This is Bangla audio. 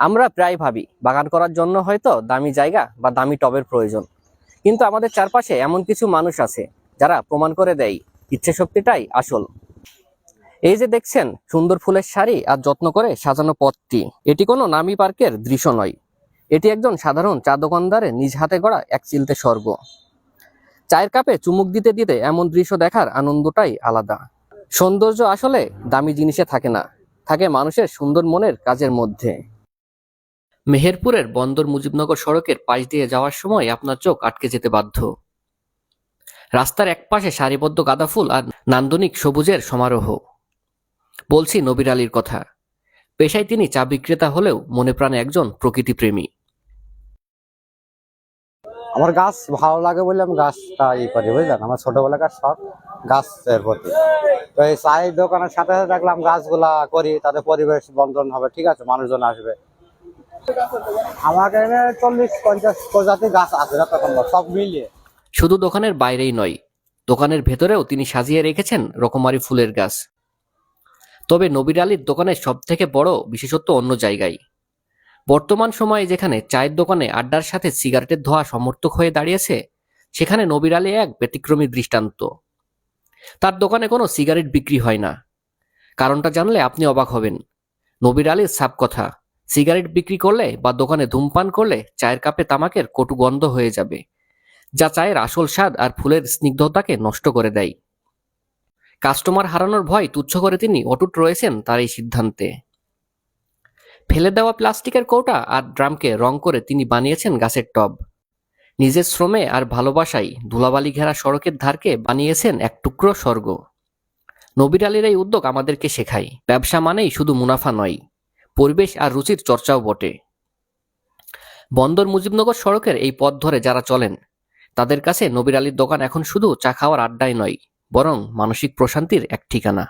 আমরা প্রায় ভাবি, বাগান করার জন্য হয়তো দামি জায়গা বা দামি টবের প্রয়োজন। কিন্তু আমাদের চারপাশে এমন কিছু মানুষ আছে, যারা প্রমাণ করে দেয় ইচ্ছে শক্তিটাই আসল। এই যে দেখছেন, সুন্দর ফুলের শাড়ি আর যত্ন করে সাজানো পথটি, এটি কোনো নামি পার্কের দৃশ্য নয়। এটি একজন সাধারণ চা দোকানদারের নিজ হাতে গড়া এক চিলতে স্বর্গ। চায়ের কাপে চুমুক দিতে দিতে এমন দৃশ্য দেখার আনন্দটাই আলাদা। সৌন্দর্য আসলে দামি জিনিসে থাকে না, থাকে মানুষের সুন্দর মনের কাজের মধ্যে। মেহেরপুরের বন্দর মুজিবনগর সড়কের পাশ দিয়ে যাওয়ার সময় আপনার চোখ আটকে যেতে বাধ্য। রাস্তার একপাশে সারিবদ্ধ গাঁদা ফুল আর নান্দনিক সবুজের সমারোহ। বলছি নবির আলীর কথা। পেশায় তিনি চা বিক্রেতা হলেও মনে প্রাণে একজন প্রকৃতিপ্রেমী। আমার গাছ ভালো লাগে বলে আমি গাছটা ই করি, বুঝলেন? আমার ছোটবেলাকার শখ গাছের প্রতি। তো এই চায়ের দোকানের সাথে সাথে দেখলাম গাছগুলা করি, তাতে পরিবেশ বন্ধন হবে, ঠিক আছে? মানুষজন আসবে। শুধু দোকানের বাইরেই নয়, দোকানের ভেতরেও তিনি সাজিয়ে রেখেছেন রকমারি ফুলের গাছ। তবে নবির আলীর দোকানের সব থেকে বড় বিশেষত্ব অন্য জায়গায়। বর্তমান সময়ে যেখানে চায়ের দোকানে আড্ডার সাথে সিগারেটের ধোয়া সমর্থক হয়ে দাঁড়িয়েছে, সেখানে নবির আলী এক ব্যতিক্রমী দৃষ্টান্ত। তার দোকানে কোনো সিগারেট বিক্রি হয় না। কারণটা জানলে আপনি অবাক হবেন। নবির আলীর সাপ কথা। সিগারেট বিক্রি করলে বা দোকানে ধূমপান করলে চায়ের কাপে তামাকের কটু গন্ধ হয়ে যাবে, যা চায়ের আসল স্বাদ আর ফুলের স্নিগ্ধতাকে নষ্ট করে দেয়। কাস্টমার হারানোর ভয় তুচ্ছ করে তিনি অটুট রয়েছেন তার এই সিদ্ধান্তে। ফেলে দেওয়া প্লাস্টিকের কৌটা আর ড্রামকে রং করে তিনি বানিয়েছেন গাছের টব। নিজের শ্রমে আর ভালোবাসায় ধুলাবালি ঘেরা সড়কের ধারকে বানিয়েছেন এক টুকরো স্বর্গ। নবির আলীর এই উদ্যোগ আমাদেরকে শেখায়। ব্যবসা মানেই শুধু মুনাফা নয়। পরিবেশ আর রুচির চর্চাও বটে। বন্দর মুজিবনগর সড়কের এই পথ ধরে যারা চলেন, তাদের কাছে নবীর আলীর দোকান এখন শুধু চা খাওয়ার আড্ডায় নয়, বরং মানসিক প্রশান্তির এক ঠিকানা।